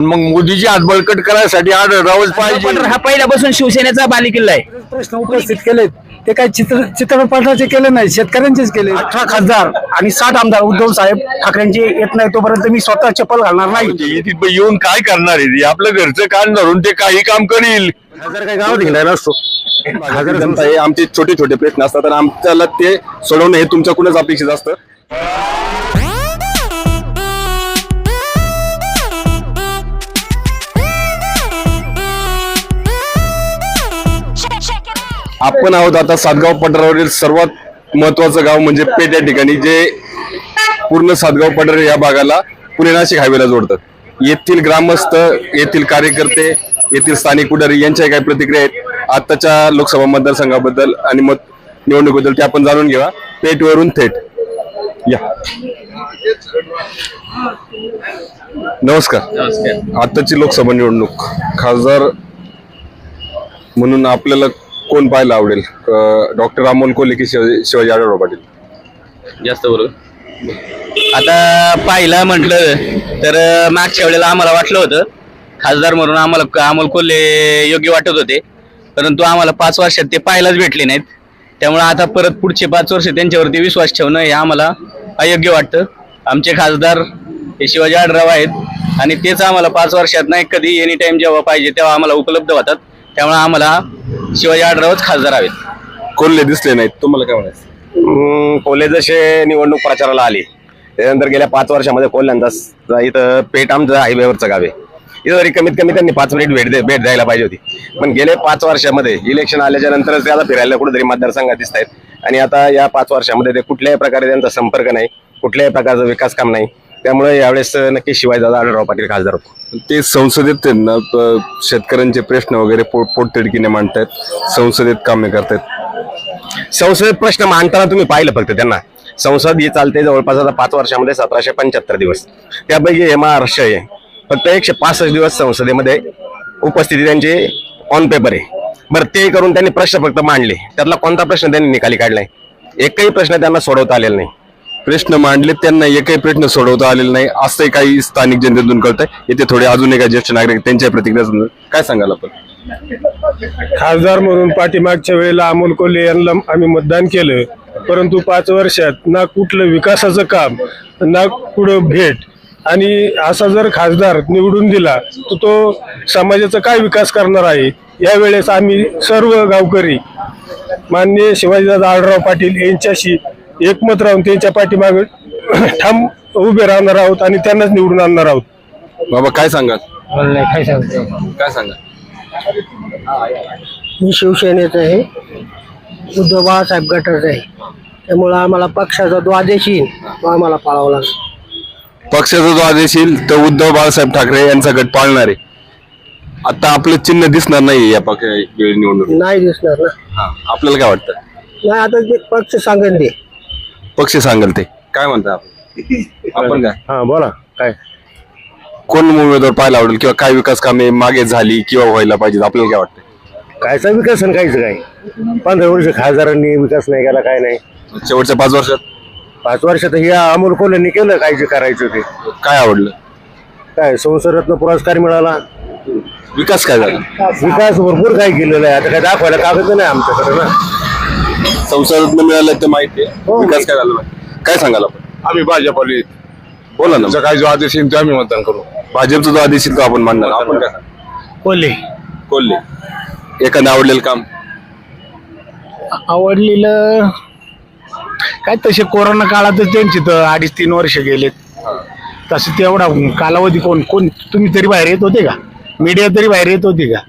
मग मोदीची हात बळकट करायसाठी आढळरावच पाहिजे. पण हा पहिल्यापासून शिवसेनेचा बालेकिल्ला आहे. प्रश्न उपस्थित केले. ते काही चित्र चित्रपटाचे केले नाही. शेतकऱ्यांचेच केले. अठरा खासदार आणि साठ आमदार उद्धव साहेब ठाकरेंचे येत नाही तोपर्यंत मी स्वतः चप्पल घालणार नाही. ते तिथं येऊन काय करणार आहे? ते? आपलं घरचं कान धरून ते काही काम करील. हजार काही गावात घेणार असतो हजार जनता हे आमचे छोटे छोटे प्रश्न असतात आणि आमच्याला ते सोडवणं हे तुमच्याकडूनच अपेक्षित असतं. आपण आहोत आता सातगाव पठारावरील सर्वात महत्वाचं गाव म्हणजे पेठ या ठिकाणी जे पूर्ण सातगाव पठार या भागाला पुणे नाशिक हायवेला जोडतात येथील ग्रामस्थ येथील कार्यकर्ते येथील स्थानिक पुढारी यांच्या काही प्रतिक्रिया आहेत. आताच्या लोकसभा मतदारसंघाबद्दल आणि मत निवडणुकीबद्दल ते आपण जाणून घेऊया. पेठवरून थेट. या. नमस्कार. आताची लोकसभा निवडणूक. खासदार म्हणून आपल्याला कोण पाहायला आवडेल? डॉक्टर अमोल कोल्हे की शिवाजी शिवाजी आढळराव पाटील? जास्त बरोबर आता पाहिलं म्हटलं तर मागच्या वेळेला आम्हाला वाटलं होतं खासदार म्हणून आम्हाला क- अमोल कोल्हे योग्य वाटत होते. परंतु आम्हाला पाच वर्षात ते पाहायलाच भेटले नाहीत. त्यामुळे आता परत पुढचे पाच वर्ष त्यांच्यावरती विश्वास ठेवणं हे आम्हाला अयोग्य वाटतं. आमचे खासदार हे शिवाजी आढराव आहेत आणि तेच आम्हाला पाच वर्षात नाही कधी एनी टाईम जेव्हा पाहिजे तेव्हा आम्हाला उपलब्ध होतात. त्यामुळे आम्हाला शिवाजी आढरावच खासदार हवेत. कोल्हे दिसले नाहीत. तुम्हाला काय म्हणायचं? कोल्हे जसे निवडणूक प्रचाराला आली त्यानंतर गेल्या पाच वर्षामध्ये कोल्ह्यांचा स- इथं पेठ आमचं हायवेवरचं गाव आहे. इथं तरी कमीत कमी त्यांनी पाच मिनिट भेट दे- भेट द्यायला पाहिजे होती. पण गेले पाच वर्षामध्ये इलेक्शन आल्याच्या नंतरच ते आता फिरायला कुठेतरी मतदारसंघात दिसत आहेत. आणि आता या पाच वर्षामध्ये ते कुठल्याही प्रकारे त्यांचा संपर्क नाही कुठल्याही प्रकारचं विकास काम नाही. त्यामुळे यावेळेस नक्की शिवाजीदादा आढळराव पाटील खासदार होतो. ते संसदेत त्यांना अ, शेतकऱ्यांचे प्रश्न वगैरे पोट पोटतिडकीने मांडतायत संसदेत कामे करतायत. संसदेत प्रश्न मांडताना तुम्ही पाहिलं फक्त त्यांना. संसद ही चालते जवळपास आता पाच वर्षामध्ये सतराशे पंच्याहत्तर दिवस. त्यापैकी हे महाराष्ट्र आहे. फक्त एकशे पासष्ट दिवस संसदेमध्ये उपस्थिती त्यांची ऑन पेपर आहे. बरं ते करून त्यांनी प्रश्न फक्त मांडले. त्यातला कोणता प्रश्न त्यांनी निकाली काढलाय? एकही प्रश्न त्यांना सोडवता आलेला नाही. प्रश्न मांडले त्यांना एकही प्रश्न सोडवता आलेला नाही. असंही काही स्थानिक जनतेतून कळतंय. इथे थोडे अजून काही ज्येष्ठ नागरिक त्यांच्या प्रतिक्रिया समजून काय सांगाल आपण? खासदार म्हणून पाठीमागच्या वेळेला अमोल कोल्हे यांना आम्ही मतदान केलं. परंतु पाच वर्षात ना कुठलं विकासाचं काम ना कुठं भेट. आणि असा जर खासदार निवडून दिला तर तो समाजाचा काय विकास करणार आहे? यावेळेस आम्ही सर्व गावकरी माननीय शिवाजीदादा आळराव पाटील यांच्याशी एकमत राहून त्यांच्या पाठीमागे ठाम उभे राहणार आहोत आणि त्यांनाच निवडून आणणार आहोत. बाबा काय सांगाल? काय सांगतो? काय सांगाल? मी शिवसेनेचं आहे. उद्धव बाळासाहेब गटाचं आहे. त्यामुळं आम्हाला पक्षाचा जो आदेश येईल तो आम्हाला पाळावा लागेल. पक्षाचा जो आदेश येईल तो उद्धव बाळासाहेब ठाकरे यांचा गट पाळणार. आहे आता आपलं चिन्ह दिसणार नाही या पक्ष निवडणूक नाही दिसणार ना. आपल्याला काय वाटतं? नाही आता ते पक्ष सांगेन ते. पक्ष सांगेल ते. काय म्हणता आपण? आपण काय? हा बोला. काय? कोण उमेदवार पाहायला आवडेल किंवा काय विकास कामे मागे झाली किंवा व्हायला पाहिजे आपल्याला काय वाटतं कायचा विकास आणि काहीच काय पंधरा वर्ष खासदारांनी विकास नाही केला काय नाही. शेवटच्या पाच वर्षात? पाच वर्षात हे अमोल कोल्ह्यांनी केलं काय जे करायचं ते. काय आवडलं? काय संसदरत्न पुरस्कार मिळाला. विकास काय झाला? विकास भरपूर काय केलेला आहे. आता काय दाखवायला कागद नाही आमच्याकडे ना. संसदात मिळालं ते माहिती आहे. विकास काय झाला नाही. काय सांगाल आपण? आम्ही भाजपले बोला ना. काय जो आदेश येईल ते आम्ही मतदान करू. भाजपचा जो आदेश येईल तो आपण मानणार आपण काय सांगाल? कोल्हे. कोल्हे. एखादं आवडलेलं काम? आवडलेलं काय तसे कोरोना काळातच त्यांची तर अडीच तीन वर्ष गेलेत. तसं तेवढा कालावधी कोण कोण तुम्ही तरी बाहेर येत होते का? मीडिया तरी बाहेर येत होती का?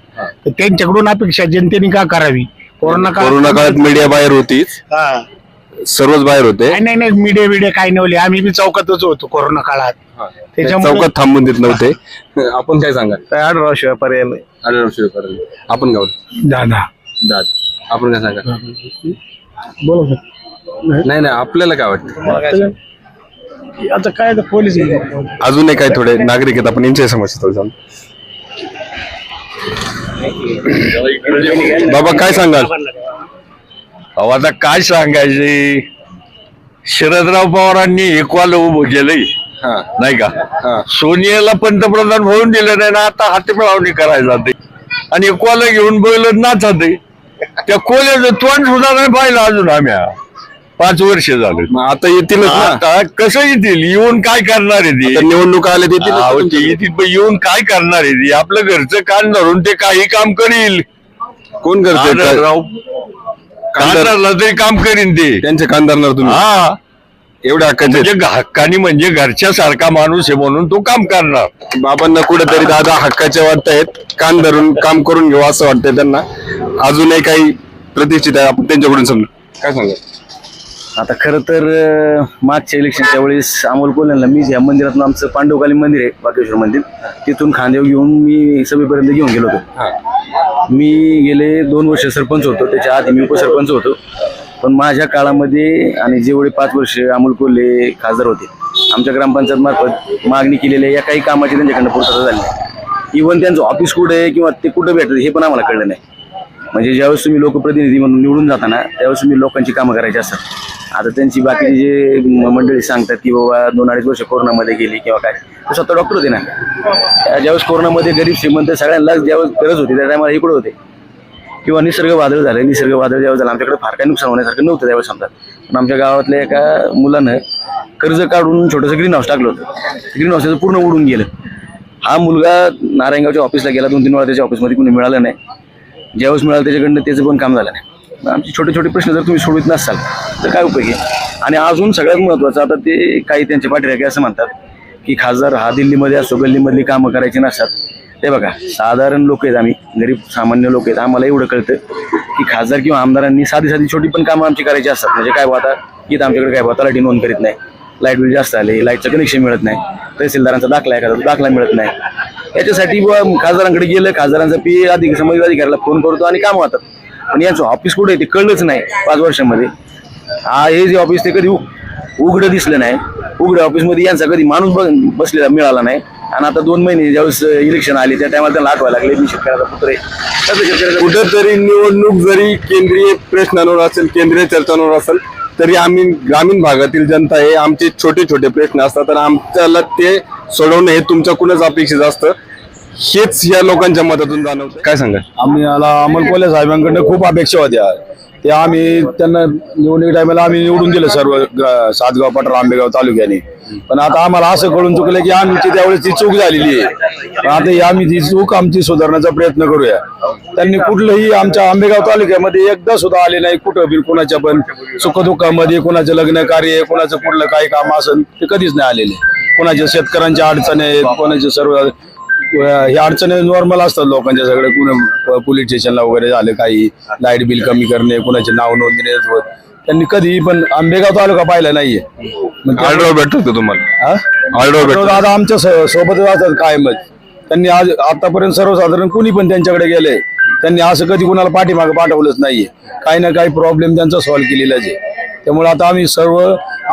तर त्यांच्याकडून अपेक्षा जनतेने का करावी? कोरोना कोरोना काळात मीडिया बाहेर होतीच. हा. सर्वच बाहेर होते. नाही नाही नाही मीडिया मीडिया काही नव्हते. आम्ही बी चौकातच होतो कोरोना काळात. त्याच्यामुळे- चौकात थांबून देत नव्हते. आपण काय सांगाल काय आढळराव शिवाय पर्याय नाही. शिवपर्यंत. आपण गाव दादा. दाद. आपण काय सांगाल बोला नाही. नाही आपल्याला काय वाटतं? आता काय पोलीस अजूनही काही थोडे नागरिक आहेत. आपण यांच्या समस्या थोडी बाबा काय सांगाल? अहो आता काय सांगायचे? शरदराव पवारांनी एकवाल उभं केलंय. नाही. का? सोनियाला पंतप्रधान होऊन दिलं नाही ना आता हाती मिळवणी करायला जाते. आणि कोला घेऊन बैल नाचत त्या कोल्याचं तोंड सुद्धा नाही पाहिलं अजून आम्ही. पाच वर्ष झाले. मग आता आता कसं येतील? येऊन काय करणार आहे ती? निवडणुका ना अहो, ते. येतील पण येऊन काय करणार आहे ती? आपलं घरचं कान धरून ते काही काम करील. कोण करते राव कांदारला तरी काम करीन ते. त्यांचे कांदारणार तुम्ही? हा. एवढ्या हक्काचे म्हणजे हक्कानी म्हणजे घरच्या सारखा माणूस आहे म्हणून तो काम करणार. बाबांना कुठेतरी दादा हक्काचे वाटतायत कान धरून काम करून घेऊ असं वाटतंय त्यांना. अजूनही काही प्रतिष्ठित आहे. आपण त्यांच्याकडून समजू. काय सांगा आता खरं तर अं, मागच्या इलेक्शनच्या वेळेस अमोल कोल्ह्यांना मी या मंदिरातून आमचं पांडवकाली मंदिर आहे बागेश्वर मंदिर. तिथून खांदेव घेऊन मी सभेपर्यंत घेऊन गेलो होतो. मी गेले दोन वर्ष सरपंच होतो त्याच्या आधी मी उपसरपंच होतो. पण माझ्या काळामध्ये आणि जेवढे पाच वर्ष अमोल कोल्हे खासदार होते आमच्या ग्रामपंचायत मार्फत मागणी केलेल्या या काही कामाची त्यांच्याकडनं पूर्तता झाली नाही. इव्हन त्यांचं ऑफिस कुठे आहे किंवा ते कुठं भेटतं हे पण आम्हाला कळलं नाही. म्हणजे ज्यावेळेस तुम्ही लोकप्रतिनिधी म्हणून निवडून जाताना त्यावेळेस तुम्ही लोकांची कामं करायची असतात. आता त्यांची बाकी जे मंडळी सांगतात की बाबा दोन अडीच वर्ष कोरोनामध्ये गेली किंवा काय ते स्वतः डॉक्टर होते ना. ज्यावेळेस कोरोनामध्ये गरीब श्रीमंत सगळ्यांना ज्यावेळेस गरज होती त्या टायमाला इकडे होते. किंवा निसर्ग वादळ झालं निसर्ग वादळ ज्यावेळेस झालं आमच्याकडे फार काही नुकसान होण्यासारखं नव्हतं त्यावेळेस समजा. पण आमच्या गावातल्या एका मुलानं कर्ज काढून छोटंसं ग्रीन हाऊस टाकलं होतं. ग्रीन हाऊस पूर्ण उडून गेलं. हा मुलगा नारायणगावच्या ऑफिसला गेला दोन तीन वेळा त्याच्या ऑफिसमध्ये कुणी मिळालं नाही. ज्यावेळेस मिळालं त्याच्याकडनं त्याचं पण काम झालं नाही. आमचे छोटे छोटे प्रश्न जर तुम्ही सोडवित नसाल तर काय उपयोग आहे? आणि अजून सगळ्यात महत्त्वाचं आता ते काही त्यांचे पाठीराखे असं म्हणतात की खासदार हा दिल्लीमध्ये असो गल्लीमधली कामं करायची नसतात. ते बघा साधारण लोक आहेत आम्ही गरीब सामान्य लोक आहेत. आम्हाला एवढं कळतं की खासदार किंवा आमदारांनी साधी साधी छोटी पण कामं आमची करायची असतात. म्हणजे काय आता इथं आमच्याकडे काय बुवा तलाठी नोंद करीत नाही. लाइट बिल जास्त आले लाईटचं कनेक्शन मिळत नाही. तहसीलदारांचा दाखला एखादा दाखला मिळत नाही. याच्यासाठी खासदारांकडे गेलं खासदारांचा पी अधिक संबंधित अधिकाऱ्याला फोन करतो आणि काम होतात पण यांचं ऑफिस कुठे आहे ते कळलंच नाही पाच वर्षामध्ये. हा हे जे ऑफिस ते कधी उघडं दिसलं नाही. उघड्या ऑफिसमध्ये यांचा कधी माणूस बसलेला मिळाला नाही. आणि आता दोन महिने ज्यावेळेस इलेक्शन आली त्या टायमाला त्यांना आठवायला लागले मी शेतकऱ्याचा पुत्र आहे. निवडणूक जरी केंद्रीय प्रश्नांवर असेल केंद्रीय चर्चांवर असेल तरी आम्ही ग्रामीण भागातील जनता आहे आमचे छोटे छोटे प्रश्न असतात. आणि आमच्याला ते सोडवणं हे तुमच्याकडूनच अपेक्षित असतं. हेच या लोकांच्या मतातून जाणवत काय सांगा आम्ही याला अमोल कोल्हे साहेबांकडनं खूप अपेक्षा होत्या ते आम्ही त्यांना निवडणुकी टायमाला आम्ही निवडून दिलं सर्व ग- सातगाव पठार आंबेगाव तालुक्याने. पण आता आम्हाला असं कळून चुकलं की आमची त्यावेळेस ती चूक झालेली आहे. पण आता ही आम्ही ती चूक आमची सुधारण्याचा प्रयत्न करूया. त्यांनी कुठलंही आमच्या आंबेगाव तालुक्यामध्ये एकदा सुद्धा आले नाही कुठं बी कुणाच्या पण सुखदुःखामध्ये कुणाचं लग्न कार्य कुणाचं कुठलं काही काम असेल ते कधीच नाही आलेले. कुणाच्या शेतकऱ्यांच्या अडचणी आहेत कोणाच्या सर्व हे अडचणी नॉर्मल असतात लोकांच्या सगळे कुणा पोलीस स्टेशनला वगैरे झालं काही लाइट बिल कमी करणे कुणाचे नाव नोंदणी त्यांनी कधी पण आंबेगाव तालुका पाहिला नाहीये. मग ऑर्डर भेटतो तुम्हाला? ऑर्डर भेटतो. आता आमच्या सोबतच असतात कायमच. त्यांनी आज आतापर्यंत सर्वसाधारण कुणी पण त्यांच्याकडे गेले त्यांनी असं कधी कुणाला पाठीमागे पाठवलंच नाहीये. काही ना काही प्रॉब्लेम त्यांचा सॉल्व्ह केलेलाच आहे. त्यामुळे आता आम्ही सर्व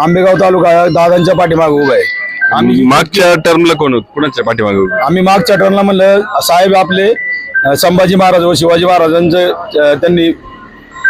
आंबेगाव तालुका दादांच्या पाठीमागे उभा आहे. आम्ही मागच्या टर्मला कोण होत? कुणाच्या पाठीमागे? आम्ही मागच्या टर्नला म्हणलं साहेब आपले अ, संभाजी महाराज व शिवाजी महाराजांचं अ, त्यांनी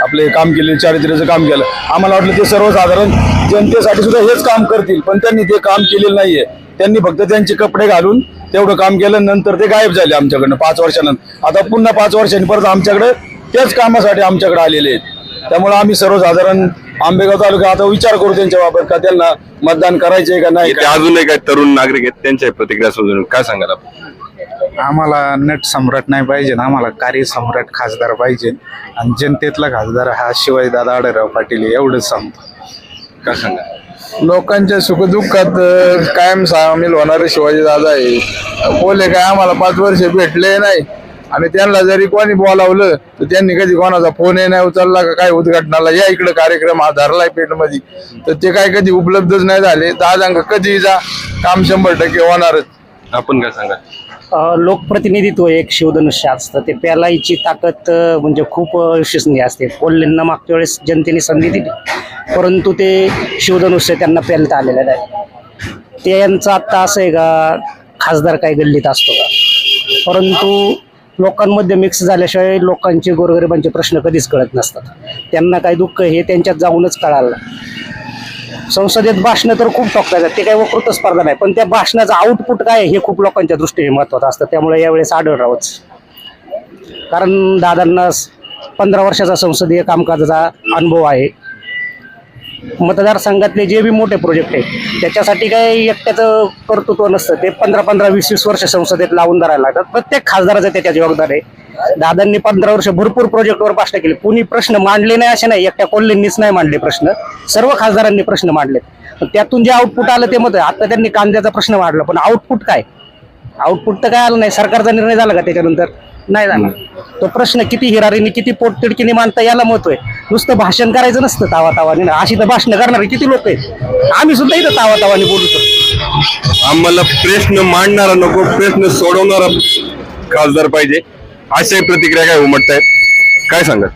आपले काम केले चारित्र्याचं काम केलं. आम्हाला वाटलं ते सर्वसाधारण जनतेसाठी सुद्धा हेच काम करतील पण त्यांनी ते काम केलेलं नाहीये. त्यांनी फक्त त्यांचे कपडे घालून तेवढं काम केलं नंतर ते गायब झाले आमच्याकडनं पाच वर्षानंतर. आता पुन्हा पाच वर्षांनी परत आमच्याकडे त्याच कामासाठी आमच्याकडे आलेले आहेत. त्यामुळे आम्ही सर्वसाधारण आंबेगाव तालुका आता विचार करू त्यांच्या बाबत का त्यांना मतदान करायचंय का नाही इथे अजूनही काही तरुण नागरिक आहेत त्यांच्या प्रतिक्रिया समजून काय सांगाल आपण? आम्हाला नट सम्राट नाही पाहिजे आम्हाला कार्य सम्राट खासदार पाहिजे. आणि जनतेतला खासदार हा शिवाजीदादा आढळराव पाटील आहे, एवढंच सांगतो. काय सांगा लोकांच्या सुखदुःखात अं, कायम सामील होणारे शिवाजी दादा आहे बोले काय आम्हाला पाच वर्ष भेटले नाही. आणि त्यांना जरी कोणी बोलावलं तर त्यांनी कधी कोणाचा फोनही नाही उचलला का काय उद्घाटनाला. या इकडे कार्यक्रम हा धरलाय पेठमध्ये. तर ते काय कधी उपलब्धच नाही झाले. दादा कधी जा. काम शंभर टक्के होणारच. आपण काय सांगा? लोकप्रतिनिधित्व एक शिवधनुष्य असतं. ते पेलायची ताकद म्हणजे खूप विश्वसनीय असते. कोल्हेंना मागच्या वेळेस जनतेने संधी दिली. परंतु ते शिवधनुष्य त्यांना पेलता आलेलं नाही. ते यांचं आत्ता असं आहे का? खासदार काय गल्लीत असतो का? परंतु लोकांमध्ये मिक्स झाल्याशिवाय लोकांचे गोरगरिबांचे प्रश्न कधीच कळत नसतात. त्यांना काय दुःख हे त्यांच्यात जाऊनच कळालं. संसदेत भाषणं तर खूप टोकतात ते काही वकृत स्पर्धा नाही पण त्या भाषणाचं आउटपुट काय हे खूप लोकांच्या दृष्टीने महत्वाचं असतं. त्यामुळे यावेळेस आढळरावच कारण दादांना पंधरा वर्षाचा संसदीय कामकाजाचा अनुभव आहे. मतदारसंघातले जे बी मोठे प्रोजेक्ट आहेत त्याच्यासाठी काही एकट्याचं कर्तृत्व नसतं. ते पंधरा पंधरा वीस वीस वर्ष संसदेत लावून धरायला लागतात. प्रत्येक खासदाराचं त्याच्यात योगदान आहे. दादांनी पंधरा वर्ष भरपूर प्रोजेक्टवर भाषण केली. कुणी प्रश्न मांडले नाही असे नाही एकट्या कोल्हेंनीच नाही मांडले प्रश्न. सर्व खासदारांनी प्रश्न मांडले पण त्यातून जे आउटपुट आलं ते मत आता त्यांनी कांद्याचा प्रश्न मांडला पण आउटपुट काय? आउटपुट तर काय आलं नाही. सरकारचा निर्णय झाला का त्याच्यानंतर? नाही झाला. तो प्रश्न किती हिरारीने किती पोटतिडकीने मांडता याला महत्त्व आहे. नुसतं भाषण करायचं नसतं तावा तावाने ना अशी तर भाषण करणारे किती लोक आहेत? आम्ही सुद्धा इथं तावा तावाने बोलू शकतो. आम्हाला प्रश्न मांडणारा नको प्रश्न सोडवणारा खासदार पाहिजे. अशा प्रतिक्रिया काय उमटत आहेत काय सांगत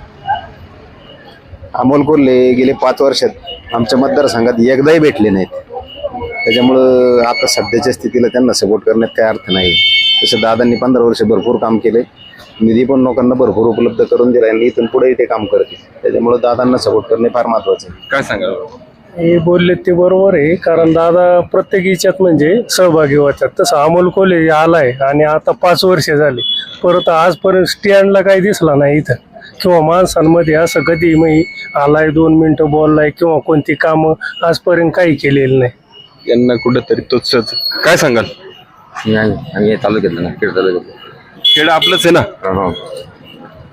अमोल कोल्हे गेले पाच वर्षात आमच्या मतदारसंघात एकदाही भेटले नाहीत. त्याच्यामुळं आता सध्याच्या स्थितीला त्यांना सपोर्ट करण्यात काय अर्थ नाही. तसं दादांनी पंधरा वर्ष भरपूर काम केले निधी पण लोकांना भरपूर उपलब्ध करून दिला. आणि इथून पुढेही ते काम करतील. त्याच्यामुळं दादांना सपोर्ट करणे फार महत्वाचं आहे. काय सांगाल? हे बोलले ते बरोबर आहे. कारण दादा प्रत्येक याच्यात म्हणजे सहभागी होतात. तसं अमोल कोले आलाय आणि आता पाच वर्ष झाली. परत आजपर्यंत स्टँडला काही दिसला नाही इथं. किंवा माणसांमध्ये असं कधी मग आलाय दोन मिनिटं बोललाय किंवा कोणती कामं आजपर्यंत काही केलेली नाही. यांना कुठंतरी तोच काय सांगाल? आम्ही तालुक्यातलं ना खेड तालुक्यातलं खेळ आपलंच आहे ना?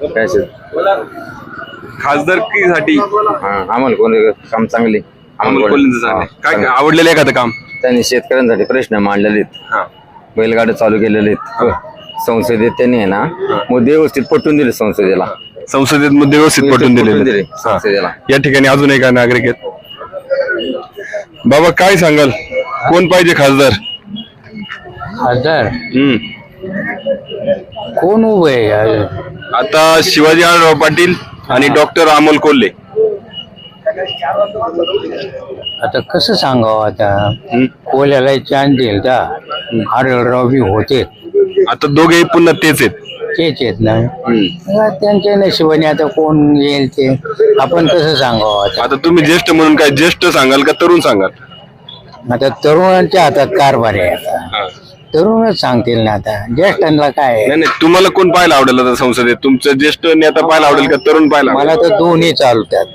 काय खासदारकीसाठी. आम्हाला कोण काम चांगले. अमोल कोल्हेंचं झालंय. काय काय आवडलेलं एखादं काम? त्यांनी शेतकऱ्यांसाठी प्रश्न मांडलेले हा. बैलगाड्या चालू केलेले आहेत. संसदेत त्यांनी आहे ना मुद्दे व्यवस्थित पटवून दिले संसदेला. संसदेत मुद्दे व्यवस्थित पटवून दिलेले. दिले हा. संसदेला. या ठिकाणी अजून एक नागरिक आहेत. बाबा काय सांगाल? कोण पाहिजे खासदार? खासदार? हम्म. कोण उभं आता शिवाजी पाटील आणि डॉक्टर अमोल कोल्हे. आता कसं सांगावं आता. कोल्याला चान्स देईल का? आढळराव बी होते. आता दोघेही पुन्हा तेच आहेत. तेच येत नाही त्यांच्या नशिबाने आता कोण येईल ते? आपण कसं सांगावं आता? आता तुम्ही ज्येष्ठ म्हणून काय ज्येष्ठ सांगाल का तरुण सांगाल? आता तरुणांच्या हातात कारभार आहे आता. तरुणच सांगतील ना आता. ज्येष्ठांना काय? नाही नाही तुम्हाला कोण पाहायला आवडेल आता संसदेत? तुमचं ज्येष्ठ नेता पाहायला आवडेल का तरुण पाहायला मला आवडेल? तर दोन्ही चालतात.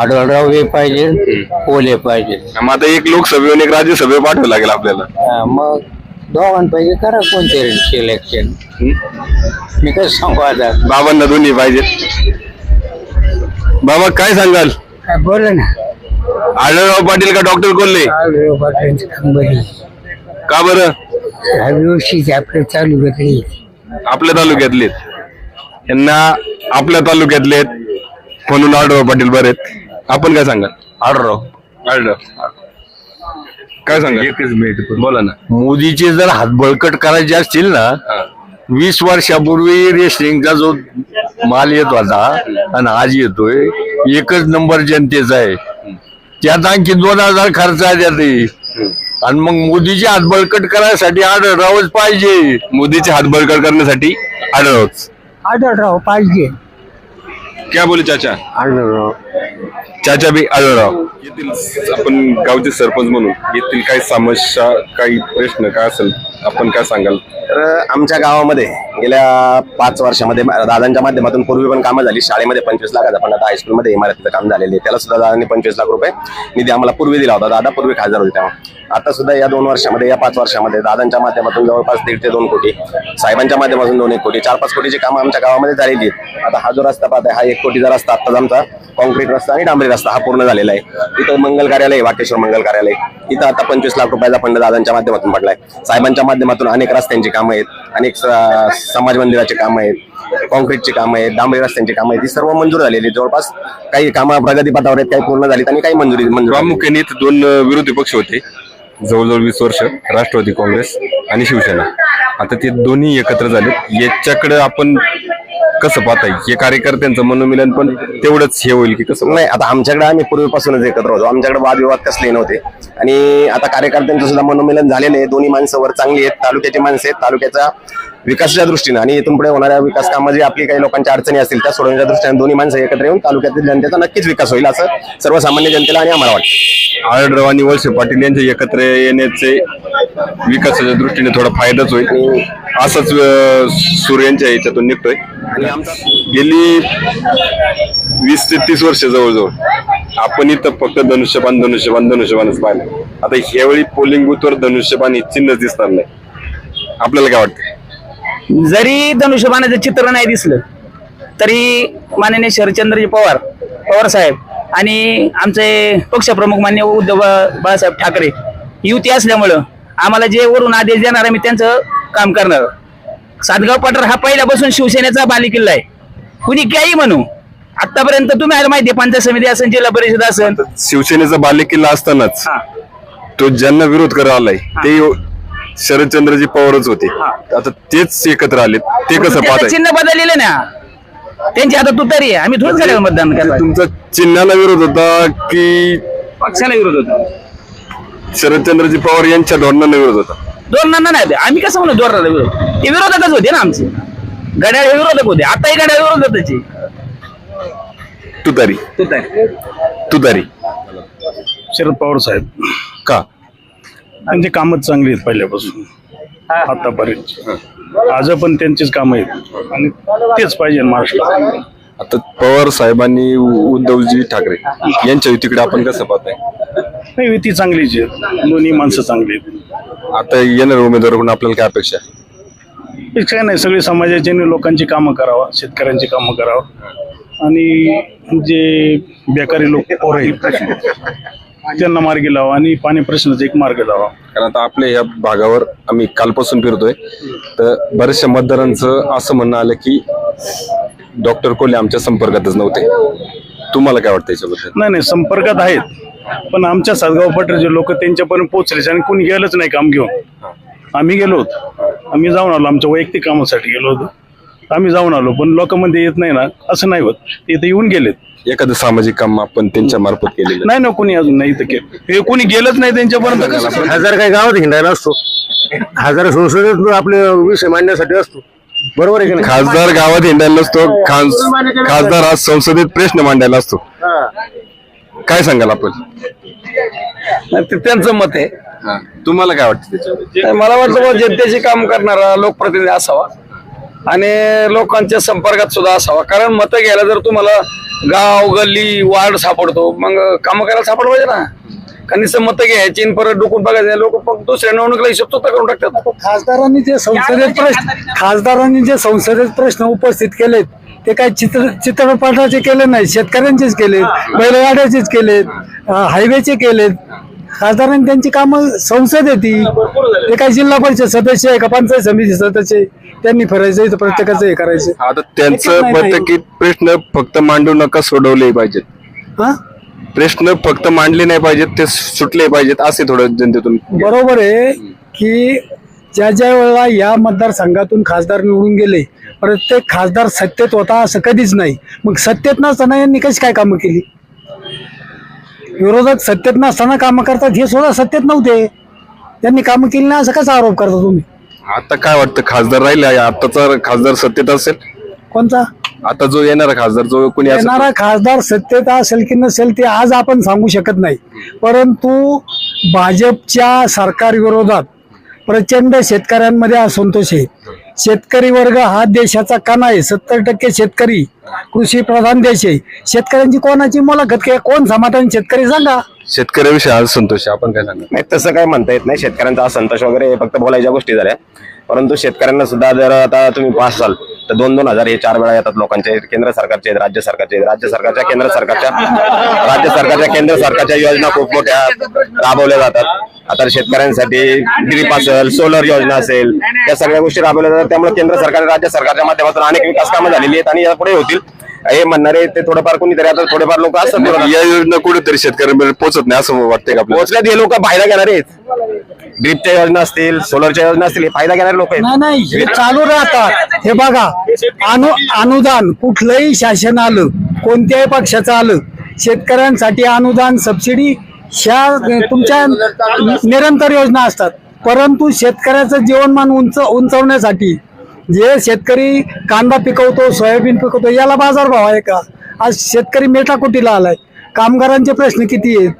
आढळराव हे पाहिजे कोले पाहिजे. मग आता एक लोकसभेवर एक राज्यसभेवर पाठवावं लागेल आपल्याला. हा, मग दोघांपैकी करा कोणते सिलेक्शन मी कसं सांगू आता? बाबांना दोन्ही पाहिजेत बाबा काय सांगाल? बोला ना? आढळराव पाटील का डॉक्टर कोल्हे? आढळराव पाटलांची कंबरी का बरं? व्यवस्थित आपलं आपल्या तालुक्यातले यांना आपल्या तालुक्यातले म्हणून आढळराव पाटील बरे आहेत. आपण काय सांगाल? आढळराव. आढळराव. काय सांगाल? एकच मिनिट बोला ना. मोदीचे जर हात बळकट करायचे असतील ना वीस वर्षापूर्वी रेशनिंगचा जो माल येत होता आणि आज येतोय एकच नंबर जनतेचा आहे. त्यात आणखी दोन हजार खर्च आहे त्यात आणि मग मोदीचे हात बळकट करायसाठी आढळरावच पाहिजे. मोदीचे हात बळकट करण्यासाठी आढळरावच. आढळराव पाहिजे. क्या बोले चाचा? आढळराव. चाचा बी आढळराव. येथील आपण गावचे सरपंच म्हणून येथील काही समस्या काही प्रश्न काय असेल आपण काय सांगाल? तर आमच्या गावामध्ये गेल्या पाच वर्षामध्ये दादांच्या माध्यमातून पूर्वी पण कामं झाली. शाळेमध्ये पंचवीस लाखाचा पण आता हायस्कूलमध्ये इमारतीचं काम झालेलं. त्याला सुद्धा दादांनी पंचवीस लाख रुपये निधी आम्हाला पूर्वी दिला होता. दादा पूर्वी खासदार होते तेव्हा. आता सुद्धा या दोन वर्षामध्ये या पाच वर्षामध्ये दादांच्या माध्यमातून जवळपास दीड ते दोन कोटी साहेबांच्या माध्यमातून दोन एक कोटी चार पाच कोटीची कामं आमच्या गावामध्ये झालेली आहेत. आता हा जो रस्ता पाहताय हा एक कोटीचा रस्ता आत्ताच आमचा कॉन्क्रीट रस्ता आणि डांबरी रस्ता हा पूर्ण झालेला आहे. इथं मंगल कार्यालय वाटेश्वर मंगल कार्यालय. इथं आता पंचवीस लाख रुपयाचा फंड दादांच्या माध्यमातून पडलाय. साहेबांच्या माध्यमातून अनेक रस्त्यांची कामं आहेत अनेक समाज मंदिराची कामं आहेत कॉन्क्रीटची कामं आहेत डांबरी रस्त्यांची कामं आहेत. ही सर्व मंजूर झालेली जवळपास काही कामं प्रगतीपथावर आहेत काही पूर्ण झालीत आणि काही मंजुरी मंजूर प्रामुख्याने इथं दोन विरोधी पक्ष होते. जवळजवळ वीस वर्ष राष्ट्रवादी काँग्रेस आणि शिवसेना. आता ते दोन्ही एकत्र झाले याच्याकडे आपण कसं पाहताय? हे कार्यकर्त्यांचं मनोमिलन पण तेवढंच हे होईल की कसं? नाही आता आमच्याकडे आम्ही पूर्वीपासूनच एकत्र होतो. आमच्याकडे वादविवाद कसले नव्हते. आणि आता कार्यकर्त्यांचं सुद्धा मनोमिलन झालेलं आहे. दोन्ही माणसं वर चांगली आहेत तालुक्याची माणसं आहेत. तालुक्याचा विकासाच्या दृष्टीने आणि इथून पुढे होणाऱ्या विकास कामाची आपली काही लोकांच्या अडचणी असतील त्या सोडवण्याच्या दृष्टीने दोन्ही माणसं एकत्र येऊन तालुक्यातील जनतेचा नक्कीच विकास होईल असं सर्वसामान्य जनतेला आणि आम्हाला वाटतं. आढळराव आणि वळसे पाटील यांचे एकत्र येण्याचे विकासाच्या दृष्टीने थोडा फायदाच होईल. असंच सूर्यांच्या याच्यातून निघतोय. आणि आमचा गेली वीस ते तीस वर्ष जवळजवळ आपण इथं फक्त धनुष्यबाण धनुष्यबाण धनुष्यबाणच पाहिलं. आता ह्यावेळी पोलिंग बूथवर धनुष्यबाण हे चिन्ह दिसणार नाही आपल्याला काय वाटतं जरी धनुष्यबाणाचं चित्र नाही दिसलं तरी माननीय शरदचंद्रजी पवार पवार साहेब आणि आमचे पक्षप्रमुख मान्य उद्धव बाळासाहेब ठाकरे युती असल्यामुळं आम्हाला जे वरून आदेश देणार आम्ही त्यांचं काम करणार सातगाव पठार हा पहिल्यापासून शिवसेनेचा बालेकिल्ला आहे. कुणी काही म्हणू? आतापर्यंत तुम्ही माहिती पंचायत समिती असेल जिल्हा परिषद असेल शिवसेनेचा बालेकिल्ला असतानाच तो ज्यांना विरोध करायला आलाय ते शरदचंद्रजी पवारच होते. आता तेच एकत्र आले ते कसं पाहताय? चिन्ह बदललेलं ना. त्यांची आता तुतारी आहे. आम्ही थोडंच गाड्यावर मतदान करणार तुमचा चिन्हाला विरोध होता की पक्षाला विरोध होता. शरदचंद्रजी पवार यांच्या धोरणाला विरोध होता? धोरणांना नाही होते. आम्ही कसं म्हणू धोरणाला विरोध? ते विरोधकच होते ना आमचे. गड्याळ हे विरोधक होते. आताही गड्याळ विरोधकाचे तुतारी. तुतारी. तुतारी. शरद पवार साहेब. का? त्यांची कामच चांगली आहेत पहिल्यापासून. आतापर्यंत. आज पण त्यांचीच कामं आहेत. आणि तेच पाहिजे महाराष्ट्रात. आता पवार साहेबांनी उद्धवजी ठाकरे यांच्या युतीकडे आपण कसं पाहताय? नाही युती चांगलीच आहे दोन्ही माणसं चांगली आहेत. आता येणार उमेदवाराकडून आपल्याला काय अपेक्षा आहे? हे काय नाही सगळे समाजाचे आणि लोकांची कामं करावा शेतकऱ्यांची कामं करावा. आणि जे बेकारी लोक पोरं आहेत. त्यांना मार्गी लावा आणि पाणी प्रश्नाचा एक मार्ग लावा. कारण आता आपल्या या भागावर आम्ही कालपासून फिरतोय. तर बऱ्याचशा मतदारांचं असं म्हणणं आलं की डॉक्टर कोल्हे आमच्या संपर्कातच नव्हते. तुम्हाला काय वाटतं याच्याबद्दल? नाही नाही संपर्कात आहेत. पण आमच्या सातगाव पठारचे लोक त्यांच्यापर्यंत पोहोचलेच आणि कोणी गेलंच नाही काम घेऊन. आम्ही गेलो होतो. आम्ही जाऊन आलो. आमच्या वैयक्तिक कामासाठी गेलो होतो. आम्ही जाऊन आलो पण लोकांमध्ये येत नाही ना असं नाही होत. ते इथं येऊन गेलेत. एखादं सामाजिक काम आपण त्यांच्या मार्फत केलेलं नाही ना कोणी अजून नाही इथं केलं. हे कोणी गेलंच नाही त्यांच्यापर्यंत कसं हजार काही गावात हिंडायला असतो. हजार संसदेत आपले विषय मांडण्यासाठी असतो. बरोबर आहे की नाही? खासदार गावात हिंडायला नसतो खास- खासदार हा संसदेत प्रश्न मांडायला असतो. काय सांगाल आपण? ते त्यांचं मत आहे. तुम्हाला काय वाटतं त्याच्यावर? मला वाटतं बुवा जनतेचे काम करणारा लोकप्रतिनिधी असावा. आणि लोकांच्या संपर्कात सुद्धा असावा. कारण मतं घ्यायला जर तुम्हाला गाव गल्ली वार्ड सापडतो मग काम करायला सापड पाहिजे ना. कारण मतं घ्यायची परत डुकून बघायचे. लोक फक्त दुसऱ्या निवडणुकीला हिशोब स्वतः करून टाकतात. खासदारांनी जे संसदेत प्रश्न खासदारांनी जे संसदेत प्रश्न उपस्थित केलेत ते काही चित्र चित्रपटाचे केले नाही शेतकऱ्यांचेच केलेत बैलगाड्याचेच केलेत हायवेचे केलेत. खासदारांनी त्यांची कामं संसद येते ते. काही जिल्हा परिषद सदस्य आहे का पंचायत समिती सदस्य आहे. त्यांनी फिरायचं इथं प्रत्येकाचं हे करायचं. आता त्यांचं मत आहे की प्रश्न फक्त मांडू नका सोडवले पाहिजेत. हा? प्रश्न फक्त मांडले नाही पाहिजेत ते सुटले पाहिजेत असे थोडं जनतेतून बरोबर आहे की ज्या ज्या वेळेला या मतदारसंघातून खासदार निवडून गेले प्रत्येक खासदार सत्तेत होता असं कधीच नाही. मग सत्तेत नसताना यांनी कशी काय कामं केली? विरोधक सत्तेत नसताना कामं करतात हे सुद्धा सत्तेत नव्हते. त्यांनी कामं केली नाही असं कसा आरोप करता तुम्ही? आता काय वाटतं खासदार राहिला आताचा खासदार सत्तेत असेल. कोणता? आता जो येणारा खासदार जो कोणी असेल येणारा खासदार सत्तेत असेल की नसेल ते आज आपण सांगू शकत नाही. परंतु भाजपच्या सरकार विरोधात प्रचंड शेतकऱ्यांमध्ये असंतोष आहे. शेतकरी वर्ग हा देशाचा कणा आहे. सत्तर टक्के शेतकरी कृषी प्रधान देश आहे. शेतकऱ्यांची कोणाची मुलाखत घ्या कोण समाधान शेतकरी सांगा. शेतकऱ्याविषयी आज संतोष आहे. आपण काय सांगा नाही तसं काही म्हणता येत नाही. शेतकऱ्यांचा असंतोष वगैरे हे फक्त बोलायच्या गोष्टी झाल्या. परंतु शेतकऱ्यांना सुद्धा जर आता तुम्ही पास असाल तर दोन दोन हजार हे चार वेळा येतात लोकांचे. केंद्र सरकारचे आहेत, राज्य सरकारचे आहेत. राज्य सरकारच्या केंद्र सरकारच्या राज्य सरकारच्या केंद्र सरकारच्या योजना खूप मोठ्या राबवल्या जातात. आता शेतकऱ्यांसाठी ड्रीप असेल सोलर योजना असेल या सगळ्या गोष्टी राबवल्या जातात. त्यामुळे केंद्र सरकार आणि राज्य सरकारच्या माध्यमातून अनेक विकास कामं झालेली आहेत आणि यापुढे होतील. हे म्हणणारे ते थोडंफार कोणीतरी आता थोडेफार लोक असतात. या योजना कुठेतरी शेतकऱ्यांपर्यंत पोहोचत नाही असं वाटतंय का आपल्याला? पोहोचल्यात हे लोक फायदा घेणारे आहेत. ड्रीपच्या योजना असतील सोलरच्या योजना असतील हे फायदा घेणारे लोक आहेत. नाही नाही हे चालू राहतात. हे बघा अनु अनुदान कुठलंही शासन आलं कोणत्याही पक्षाचं आलं शेतकऱ्यांसाठी अनुदान सबसिडी ह्या तुमच्या निरंतर योजना असतात. परंतु शेतकऱ्याचं जीवनमान उंच उंचवण्यासाठी जे शेतकरी कांदा पिकवतो सोयाबीन पिकवतो याला बाजारभाव आहे का? आज शेतकरी मेटाकुटीला आलाय. कामगारांचे प्रश्न किती आहेत?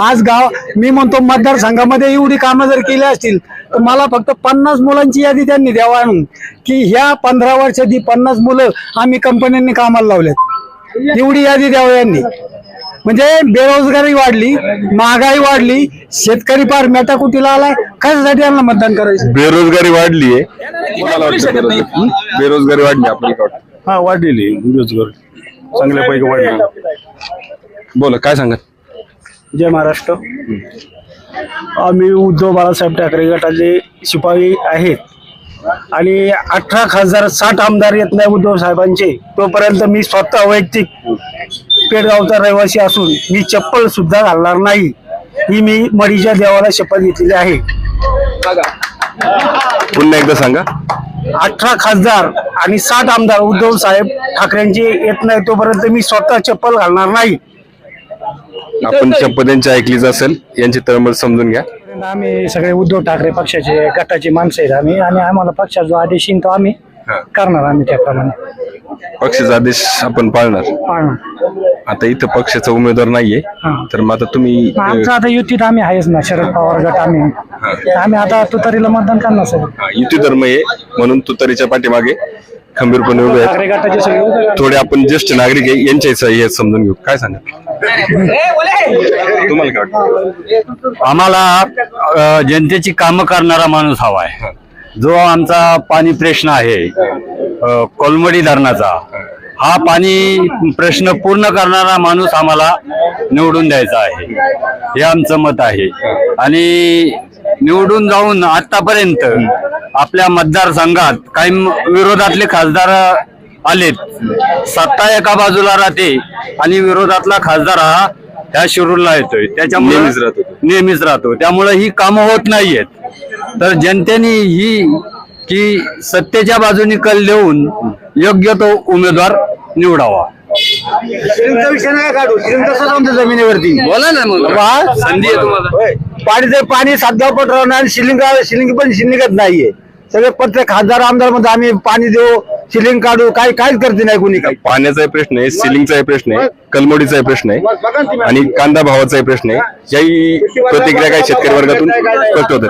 आज गाव मी म्हणतो मतदारसंघामध्ये एवढी कामं जर केली असतील तर मला फक्त पन्नास मुलांची यादी त्यांनी द्यावा आणून की ह्या पंधरा वर्षात ही पन्नास मुलं आम्ही कंपन्यांनी कामाला लावल्यात एवढी यादी द्यावं यांनी. म्हणजे बेरोजगारी वाढली महागाई वाढली शेतकरी फार मेटाकुटीला आलाय कशासाठी यांना मतदान करायचं? बेरोजगारी वाढली बेरोजगारी? वाढली आपल्याला हा वाढलेली बेरोजगार. चांगल्यापैकी वाढली बोला काय सांगा जय महाराष्ट्र. आम्ही उद्धव बाळासाहेब ठाकरे गटाचे शिपाई आहेत. आणि अठरा खासदार साठ आमदार येत नाही उद्धव साहेबांचे तोपर्यंत मी स्वतः वैयक्तिक पेडगावचा रहिवासी असून मी चप्पल सुद्धा घालणार नाही. ही मी मडीच्या देवाला शपथ घेतलेली आहे. पुन्हा एकदा सांगा. अठरा खासदार आणि साठ आमदार उद्धव साहेब ठाकरेंचे येत नाही तोपर्यंत मी स्वतः चप्पल घालणार नाही. आपण शपथ यांची ऐकलीच असेल यांची तळमळ समजून घ्या. आम्ही सगळे उद्धव ठाकरे पक्षाचे गटाची माणसं आहेत आम्ही आणि आम्हाला पक्षाचा जो आदेश येईन तो आम्ही करणार आम्ही त्याप्रमाणे. पक्षाचा आदेश आपण पाळणार. पाळणार. आता इथं पक्षाचा उमेदवार नाहीये. तर मग आता तुम्ही आमचं आता युतीत आम्ही आहेच ना शरद पवार गट आम्ही. आम्ही आता तुतारीला मतदान करणार सर हा, युती धर्म आहे म्हणून तुतारीच्या पाठीमागे खंबीरपणे उभे ठाकरे आहेत गटाचे सगळे उभे राहणार. थोडे आपण ज्येष्ठ नागरिक आहे यांच्या हे समजून घेऊ. काय सांगा? तुम्हाला काय वाटतं? आम्हाला अ, जनतेची कामं करणारा माणूस हवा आहे. जो आमचा पाणी प्रश्न आहे अ, कोलमडी धरणाचा हा पाणी प्रश्न पूर्ण करणारा माणूस आम्हाला निवडून द्यायचा आहे. हे आमचं मत आहे. आणि निवडून जाऊन आतापर्यंत आपल्या मतदारसंघात काही विरोधातले खासदार आलेत. सत्ता एका बाजूला राहते आणि विरोधातला खासदार हा ह्या शिरूरला येतोय. त्याच्यामुळे नेहमीच राहतो. नेहमीच राहतो. त्यामुळे ही कामं होत नाहीयेत. तर जनतेने ही की सत्तेच्या बाजूने कल देऊन योग्य तो उमेदवार निवडावा. जमिनीवरती. बोला ना मग. संधी आहे तुम्हाला. पाणी जर पाणी सातगाव पटराव आणि शिलिंग शिलिंग पण शिलिंगच नाहीये. सगळे प्रत्येक खासदार आमदारमध्ये आम्ही पाणी देऊ शिलिंग काढू काय काहीच करते नाही कोणी काही. पाण्याचाही प्रश्न आहे सिलिंगचाही प्रश्न आहे कलमोडीचाही प्रश्न आहे आणि कांदा भावाचाही प्रश्न आहे. याही प्रतिक्रिया काही शेतकरी वर्गातून व्यक्त होतात